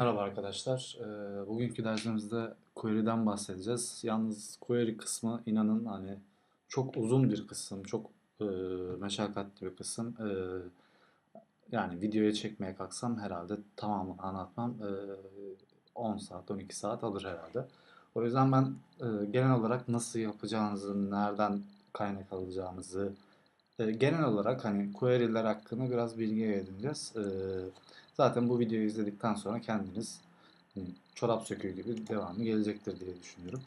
Merhaba arkadaşlar. Eee, bugünkü dersimizde query'den bahsedeceğiz. Yalnız query kısmı inanın hani çok uzun bir kısım, çok eee meşakkatli bir kısım. Eee, yani videoya çekmeye kalksam herhalde tamamını anlatmam eee 10 saat, 12 saat alır herhalde. O yüzden ben genel olarak nasıl yapacağınızı, nereden kaynak alacağınızı, genel olarak hani query'ler hakkında biraz bilgi edineceğiz. Eee, zaten bu videoyu izledikten sonra kendiniz hani, çorap söküğü gibi devamı gelecektir diye düşünüyorum.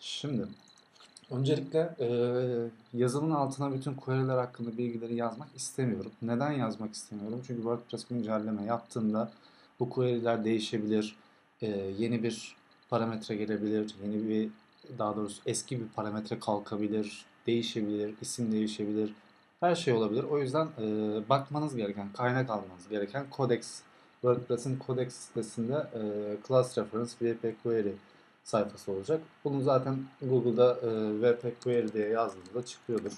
Şimdi öncelikle eee, yazının altına bütün query'ler hakkında bilgileri yazmak istemiyorum. Neden yazmak istemiyorum? Çünkü WordPress güncelleme yaptığında bu query'ler değişebilir. Eee, yeni bir parametre gelebilir, yeni bir daha doğrusu eski bir parametre kalkabilir, değişebilir, isim değişebilir, her şey olabilir. O yüzden e, bakmanız gereken, kaynak almanız gereken Codex, WordPress'in Codex sitesinde e, Class Reference WP Query sayfası olacak. Bunu zaten Google'da e, WP Query diye yazdığınızda çıkıyordur.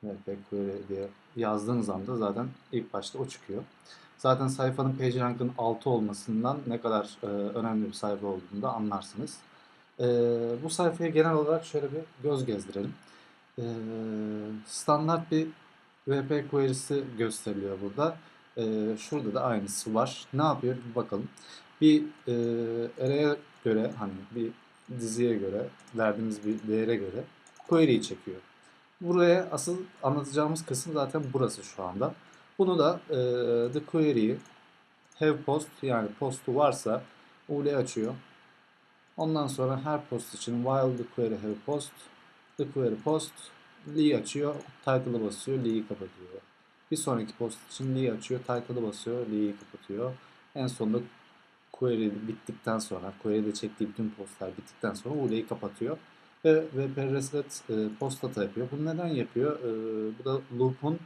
WP Query diye yazdığınız anda zaten ilk başta o çıkıyor. Zaten sayfanın PageRank'ın 6 olmasından ne kadar e, önemli bir sayfa olduğunu da anlarsınız. E, bu sayfaya genel olarak şöyle bir göz gezdirelim. E, standart bir WP query'si gösteriliyor burada. E, şurada da aynısı var. Ne yapıyor? Bir bakalım. Bir e, göre hani bir diziye göre verdiğimiz bir değere göre query'yi çekiyor. Buraya asıl anlatacağımız kısım zaten burası şu anda. Bunu da e, the query'yi have post yani postu varsa UL açıyor. Ondan sonra her post için while the query have post the query post Lee açıyor, title'ı basıyor, Lee'yi kapatıyor. Bir sonraki post için Lee açıyor, title'ı basıyor, Lee'yi kapatıyor. En sonunda query bittikten sonra, query'de çektiği bütün postlar bittikten sonra UL'yi kapatıyor. Ve VP Reset e, post data yapıyor. Bunu neden yapıyor? E, bu da loop'un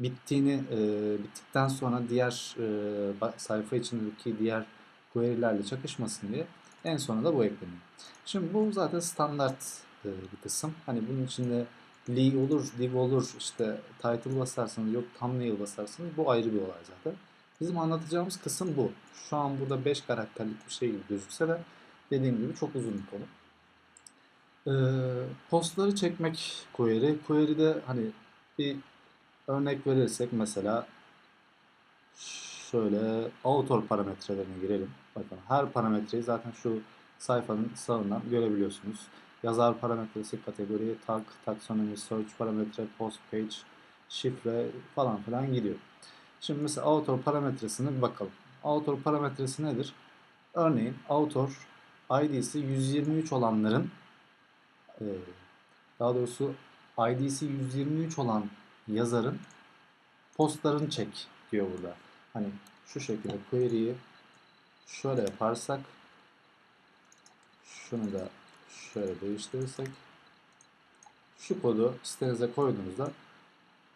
bittiğini, e, bittikten sonra diğer e, sayfa içindeki diğer query'lerle çakışmasın diye. En sonunda da bu ekleniyor. Şimdi bu zaten standart e, bir kısım. Hani bunun içinde Lee olur, div olur, işte title basarsınız, yok thumbnail basarsınız. Bu ayrı bir olay zaten. Bizim anlatacağımız kısım bu. Şu an burada 5 karakterlik bir şey gibi gözükse de dediğim gibi çok uzun bir konu. Ee, postları çekmek query. Query'de hani bir örnek verirsek mesela şöyle author parametrelerine girelim. Bakın her parametreyi zaten şu sayfanın sağından görebiliyorsunuz yazar parametresi, kategori, tag, taksonomi, search parametre, post page, şifre falan filan gidiyor. Şimdi mesela author parametresine bir bakalım. Author parametresi nedir? Örneğin author ID'si 123 olanların e, daha doğrusu ID'si 123 olan yazarın postlarını çek diyor burada. Hani şu şekilde query'yi şöyle yaparsak şunu da şöyle değiştirirsek şu kodu sitenize koyduğunuzda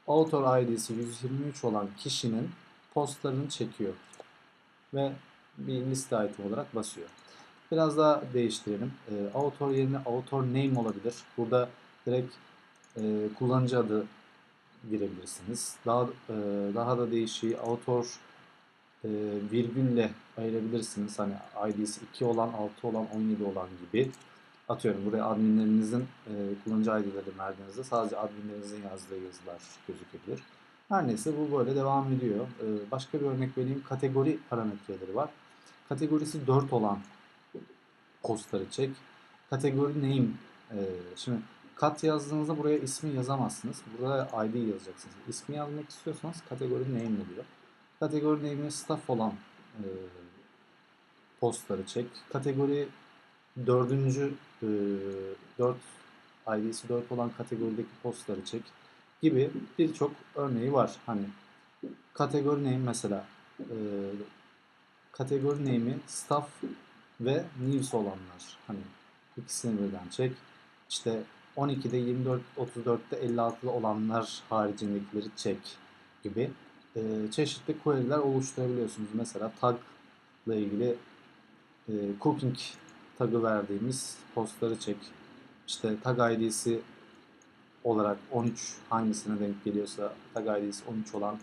author id'si 123 olan kişinin postlarını çekiyor ve bir liste item olarak basıyor. Biraz daha değiştirelim. E, author yerine author name olabilir. Burada direkt e, kullanıcı adı girebilirsiniz. Daha e, daha da değişiği author e, virgülle ayırabilirsiniz. Hani ID'si 2 olan, 6 olan, 17 olan gibi atıyorum buraya adminlerinizin e, kullanıcı ID'leri verdiğinizde sadece adminlerinizin yazdığı yazılar gözükebilir. Her neyse bu böyle devam ediyor. E, başka bir örnek vereyim. Kategori parametreleri var. Kategorisi 4 olan postları çek. Kategori name. E, şimdi kat yazdığınızda buraya ismi yazamazsınız. Burada ID yazacaksınız. İsmi yazmak istiyorsanız kategori name oluyor. Kategori name'i staff olan e, postları çek. Kategori dördüncü e, 4 ID'si 4 olan kategorideki postları çek gibi birçok örneği var. Hani kategori name mesela e, kategori name'i staff ve news olanlar. Hani ikisini birden çek. İşte 12'de 24, 34'te 56'da olanlar haricindekileri çek gibi e, çeşitli query'ler oluşturabiliyorsunuz. Mesela tag ile ilgili e, cooking tagı verdiğimiz postları çek. İşte tag id'si olarak 13 hangisine denk geliyorsa tag id'si 13 olan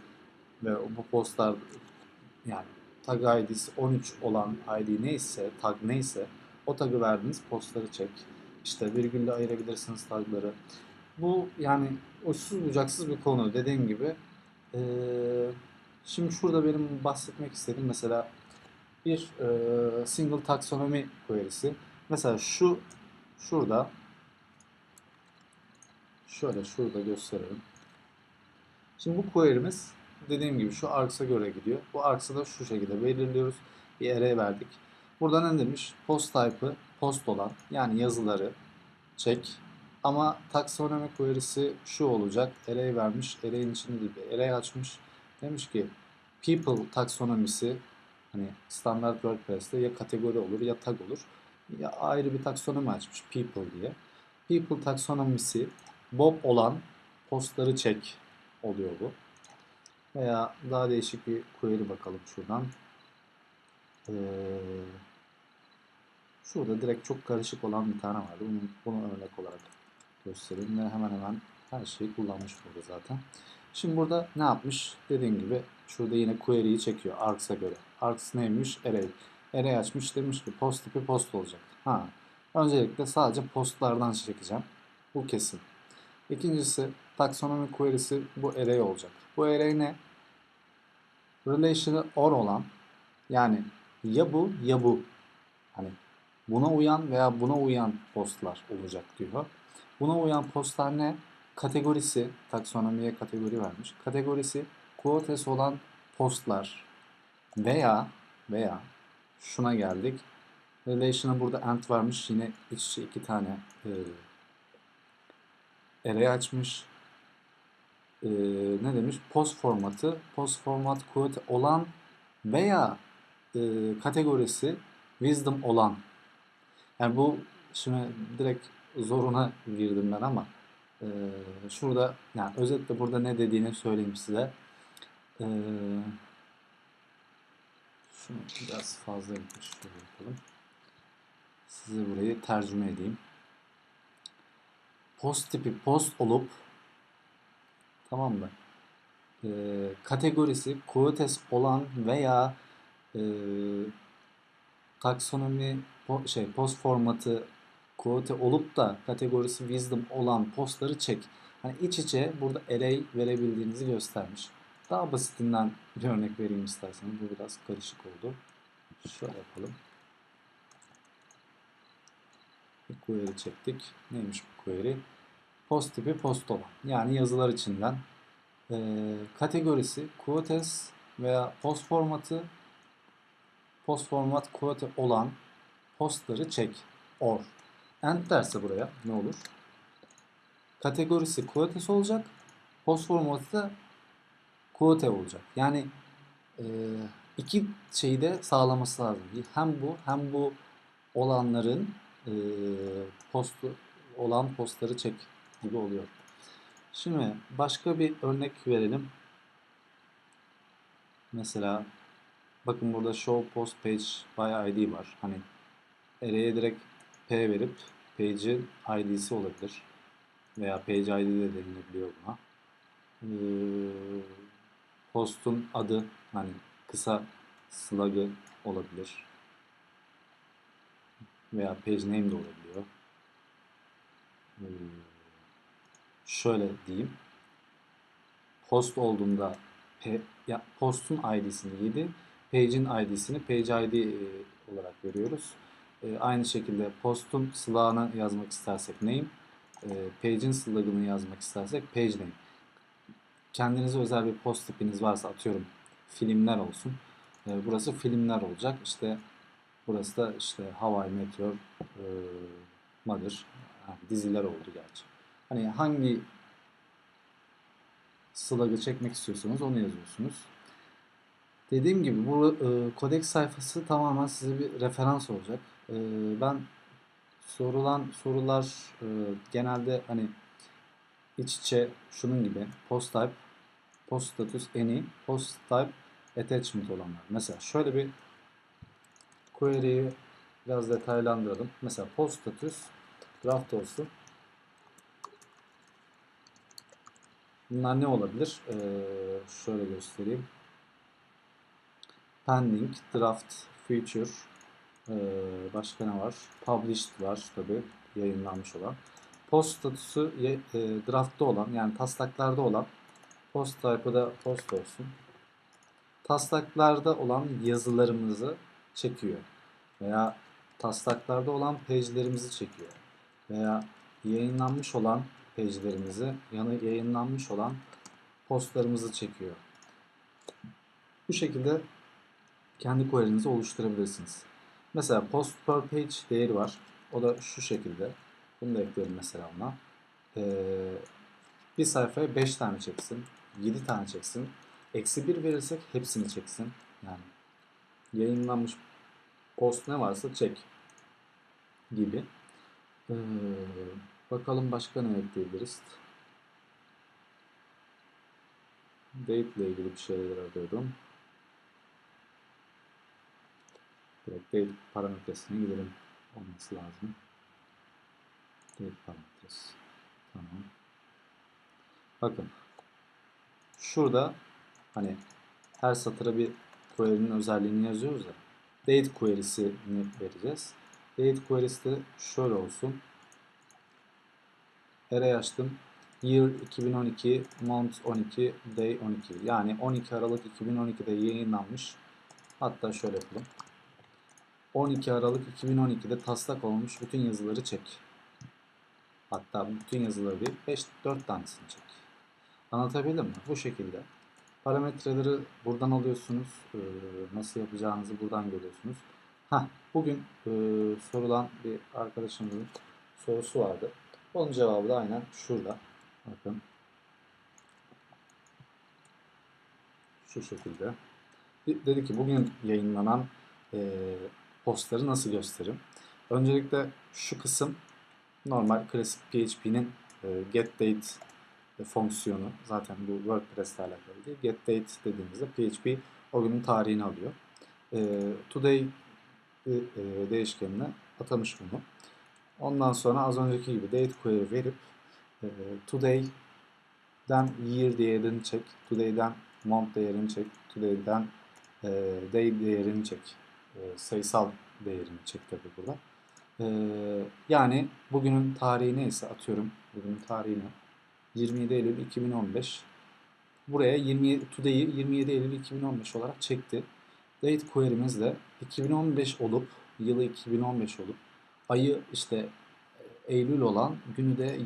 ve bu postlar yani tag ID'si 13 olan ID neyse, tag neyse o tagı verdiğiniz postları çek. İşte virgülle ayırabilirsiniz tagları. Bu yani uçsuz bucaksız bir konu dediğim gibi. Ee, şimdi şurada benim bahsetmek istediğim mesela bir e, single taxonomy query'si. Mesela şu şurada şöyle şurada gösterelim. Şimdi bu query'miz dediğim gibi şu args'a göre gidiyor. Bu args'ı da şu şekilde belirliyoruz. Bir array verdik. Burada ne demiş? Post type'ı post olan yani yazıları çek. Ama taxonomy query'si şu olacak. Array vermiş. Array'in içinde bir array açmış. Demiş ki people taksonomisi hani standart WordPress'te ya kategori olur ya tag olur. Ya ayrı bir taksonomi açmış people diye. People taksonomisi Bob olan postları çek oluyor bu. Veya daha değişik bir query bakalım şuradan. Ee, şurada direkt çok karışık olan bir tane vardı. Bunu, bunu örnek olarak göstereyim ve hemen hemen her şeyi kullanmış burada zaten. Şimdi burada ne yapmış? Dediğim gibi şurada yine query'yi çekiyor args'a göre. Args neymiş? Array. Array açmış demiş ki post tipi post olacak. Ha. Öncelikle sadece postlardan çekeceğim. Bu kesin. İkincisi taksonomi query'si bu array olacak. Bu array ne? Relation'ı or olan yani ya bu ya bu. Hani buna uyan veya buna uyan postlar olacak diyor. Buna uyan postlar ne? Kategorisi, taksonomiye kategori vermiş. Kategorisi quotes olan postlar veya veya şuna geldik. Relation'a burada end varmış. Yine iç içe iki tane e, array açmış. E, ne demiş? Post formatı, post format quote olan veya e, kategorisi wisdom olan. Yani bu şimdi direkt zoruna girdim ben ama e, şurada yani özetle burada ne dediğini söyleyeyim size. E, şunu biraz fazla gitmiş. Şöyle yapalım. Size burayı tercüme edeyim. Post tipi post olup tamam mı? E, kategorisi quotes olan veya e, taksonomi po, şey post formatı quote olup da kategorisi wisdom olan postları çek. Hani iç içe burada array verebildiğinizi göstermiş. Daha basitinden bir örnek vereyim isterseniz. Bu biraz karışık oldu. Şöyle yapalım. Bir query çektik. Neymiş bu query? Post tipi post olan. Yani yazılar içinden. E, kategorisi quotes veya post formatı post format quote olan postları çek. Or. End derse buraya ne olur? Kategorisi quotes olacak. Post formatı da quote olacak. Yani e, iki şeyi de sağlaması lazım. Hem bu hem bu olanların e, postu olan postları çek gibi oluyor. Şimdi başka bir örnek verelim. Mesela bakın burada show post page by id var. Hani array'e direkt p verip page'in id'si olabilir. Veya page id de denilebiliyor buna. Ee, postun adı hani kısa slug'ı olabilir. Veya page name de olabiliyor. Ee, şöyle diyeyim. Post olduğunda ya postun id'sini 7, page'in id'sini page id e, olarak veriyoruz. E, aynı şekilde postun slug'ını yazmak istersek name, e, page'in slug'ını yazmak istersek page name. Kendinize özel bir post tipiniz varsa atıyorum filmler olsun. E, burası filmler olacak. İşte burası da işte Hawaii Meteor e, Mother diziler oldu gerçi. Hani hangi slug'ı çekmek istiyorsanız onu yazıyorsunuz. Dediğim gibi bu e, kodeks sayfası tamamen size bir referans olacak. E, ben sorulan sorular e, genelde hani iç içe şunun gibi post type, post status any, post type attachment olanlar. Mesela şöyle bir query'yi biraz detaylandıralım. Mesela post status draft olsun. Bunlar ne olabilir? Ee, şöyle göstereyim. pending, draft, future, ee, başka ne var? Published var tabi yayınlanmış olan. Post statüsü e, draftta olan yani taslaklarda olan post type'ı da post olsun. Taslaklarda olan yazılarımızı çekiyor. Veya taslaklarda olan page'lerimizi çekiyor. Veya yayınlanmış olan page'lerimizi yani yayınlanmış olan postlarımızı çekiyor. Bu şekilde kendi query'nizi oluşturabilirsiniz. Mesela post per page değeri var. O da şu şekilde. Bunu da ekleyelim mesela ona. Ee, bir sayfaya 5 tane çeksin. 7 tane çeksin. Eksi 1 verirsek hepsini çeksin. Yani yayınlanmış post ne varsa çek gibi. Ee, bakalım başka ne ekleyebiliriz. Date ile ilgili bir şeyler arıyorum. Direkt date parametresine gidelim. Olması lazım. Date parametresi. Tamam. Bakın. Şurada hani her satıra bir query'nin özelliğini yazıyoruz ya. Date query'sini vereceğiz. Date query'si de şöyle olsun. Array açtım. Year 2012, month 12, day 12. Yani 12 Aralık 2012'de yayınlanmış. Hatta şöyle yapalım. 12 Aralık 2012'de taslak olmuş bütün yazıları çek. Hatta bütün yazıları değil 5 4 tanesini çek. Anlatabildim mi? Bu şekilde. Parametreleri buradan alıyorsunuz. Ee, nasıl yapacağınızı buradan görüyorsunuz. Ha, bugün e, sorulan bir arkadaşımızın sorusu vardı. Onun cevabı da aynen şurada. Bakın. Şu şekilde. De- Dedi ki bugün yayınlanan e, postları nasıl gösteririm? Öncelikle şu kısım normal klasik PHP'nin e, e, fonksiyonu. Zaten bu WordPress ile alakalı değil. GetDate dediğimizde PHP o günün tarihini alıyor. E, today e, e, değişkenine atamış bunu. Ondan sonra az önceki gibi date query verip e, today'den year değerini çek, today'den month değerini çek, today'den e, day değerini çek. E, sayısal değerini çek tabii burada. E, yani bugünün tarihi neyse atıyorum bugünün tarihini 27 Eylül 2015 buraya 27 today'i 27 Eylül 2015 olarak çekti. Date query'miz de 2015 olup yılı 2015 olup ayı işte Eylül olan günü de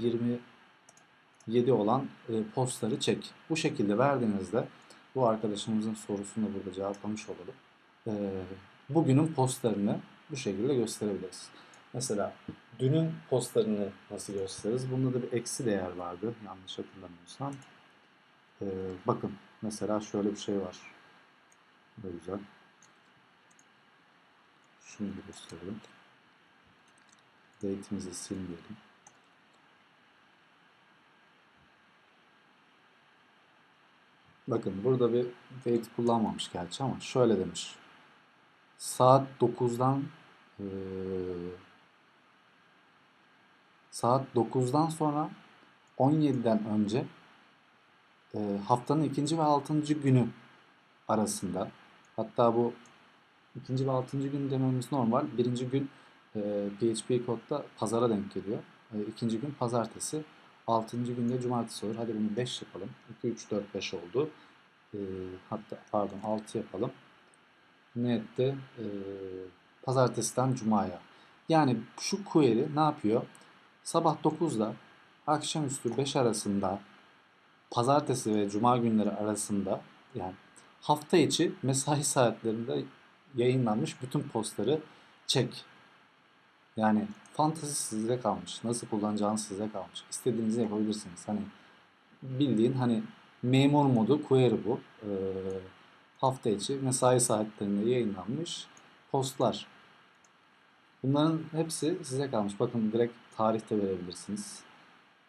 27 olan e, postları çek. Bu şekilde verdiğinizde bu arkadaşımızın sorusunu da burada cevaplamış olalım. E, bugünün postlarını bu şekilde gösterebiliriz. Mesela dünün postlarını nasıl gösteririz? Bunda da bir eksi değer vardı yanlış hatırlamıyorsam. E, bakın mesela şöyle bir şey var. Bu güzel. Şunu gösterelim. Date'imizi silmeyelim. Bakın burada bir date kullanmamış gerçi ama şöyle demiş. Saat 9'dan eee, saat 9'dan sonra 17'den önce eee, haftanın ikinci ve altıncı günü arasında hatta bu ikinci ve altıncı gün dememiz normal. Birinci gün e, PHP kodda pazara denk geliyor. E, ikinci gün pazartesi. Altıncı günde cumartesi olur. Hadi bunu 5 yapalım. 2, 3, 4, 5 oldu. E, hatta pardon 6 yapalım. Ne etti? E, pazartesiden cumaya. Yani şu query ne yapıyor? Sabah 9'da akşamüstü 5 arasında pazartesi ve cuma günleri arasında yani hafta içi mesai saatlerinde yayınlanmış bütün postları çek. Yani fantezi size kalmış. Nasıl kullanacağınız size kalmış. İstediğinizi yapabilirsiniz. Hani bildiğin hani memur modu query bu. Ee, hafta içi mesai saatlerinde yayınlanmış postlar. Bunların hepsi size kalmış. Bakın direkt tarih de verebilirsiniz.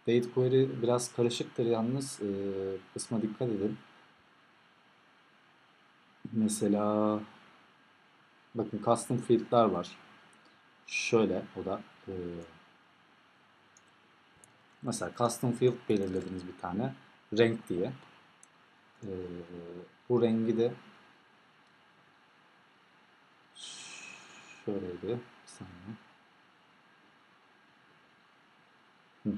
Date query biraz karışıktır yalnız. Ee, kısma dikkat edin. Mesela bakın custom field'lar var. Şöyle o da e, mesela custom field belirlediniz bir tane renk diye. E, bu rengi de şöyleydi. Bir saniye. Hı.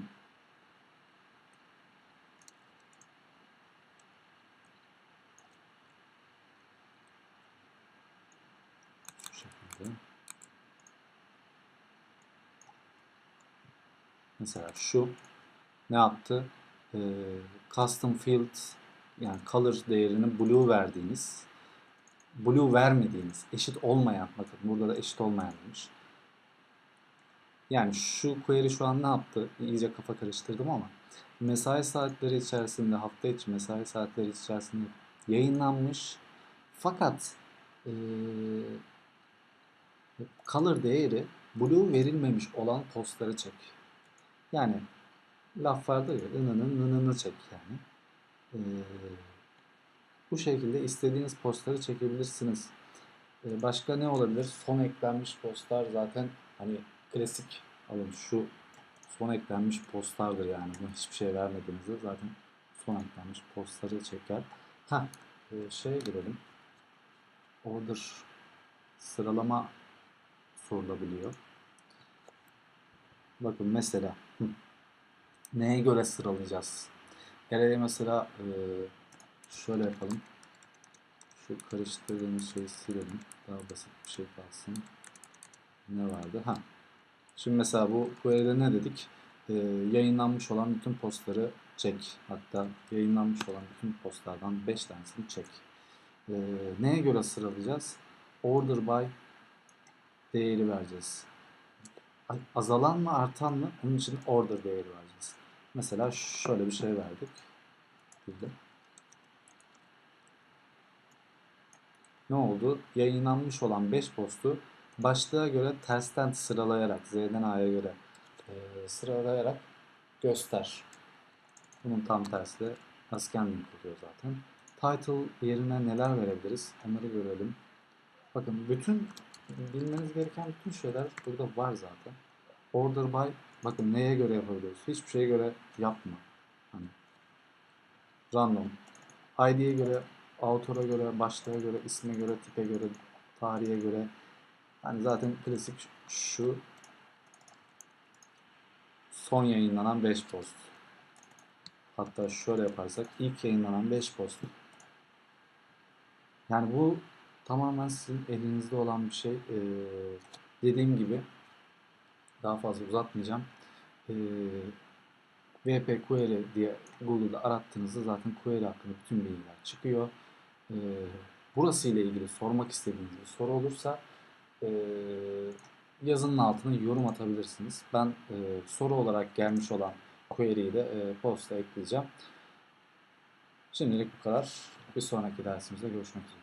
Şu şekilde. Mesela şu ne yaptı? Ee, custom field yani color değerini blue verdiğiniz blue vermediğiniz eşit olmayan bakın burada da eşit olmayan demiş. Yani şu query şu an ne yaptı? İyice kafa karıştırdım ama mesai saatleri içerisinde hafta içi mesai saatleri içerisinde yayınlanmış fakat eee color değeri blue verilmemiş olan postları çek. Yani laf vardır ya ınının nınını çek yani. Ee, bu şekilde istediğiniz postları çekebilirsiniz. Ee, başka ne olabilir? Son eklenmiş postlar zaten hani klasik alın şu son eklenmiş postlardır yani. Buna hiçbir şey vermediğinizde zaten son eklenmiş postları çeker. Ha şey görelim. Order sıralama sorulabiliyor. Bakın mesela neye göre sıralayacağız? Gelelim mesela e, şöyle yapalım. Şu karıştırdığımız şeyi silelim. Daha basit bir şey kalsın. Ne vardı? Ha. Şimdi mesela bu query'de ne dedik? E, yayınlanmış olan bütün postları çek. Hatta yayınlanmış olan bütün postlardan 5 tanesini çek. E, neye göre sıralayacağız? Order by değeri vereceğiz. Azalan mı artan mı? Onun için order değeri vereceğiz. Mesela şöyle bir şey verdik. Burada. Ne oldu? Yayınlanmış olan 5 postu başlığa göre tersten sıralayarak, Z'den A'ya göre e, sıralayarak göster. Bunun tam tersi de ascending oluyor zaten. Title yerine neler verebiliriz? Onları görelim. Bakın bütün bilmeniz gereken bütün şeyler burada var zaten. Order by bakın neye göre yapabiliyoruz? Hiçbir şeye göre yapma. Hani random. ID'ye göre, autora göre, başlığa göre, isme göre, tipe göre, tarihe göre. Hani zaten klasik şu son yayınlanan 5 post. Hatta şöyle yaparsak ilk yayınlanan 5 post. Yani bu tamamen sizin elinizde olan bir şey. Ee, dediğim gibi daha fazla uzatmayacağım. Ee, VP Query diye Google'da arattığınızda zaten query hakkında bütün bilgiler çıkıyor. Ee, burası ile ilgili sormak istediğiniz bir soru olursa e, yazının altına yorum atabilirsiniz. Ben e, soru olarak gelmiş olan query'yi de e, posta ekleyeceğim. Şimdilik bu kadar. Bir sonraki dersimizde görüşmek üzere.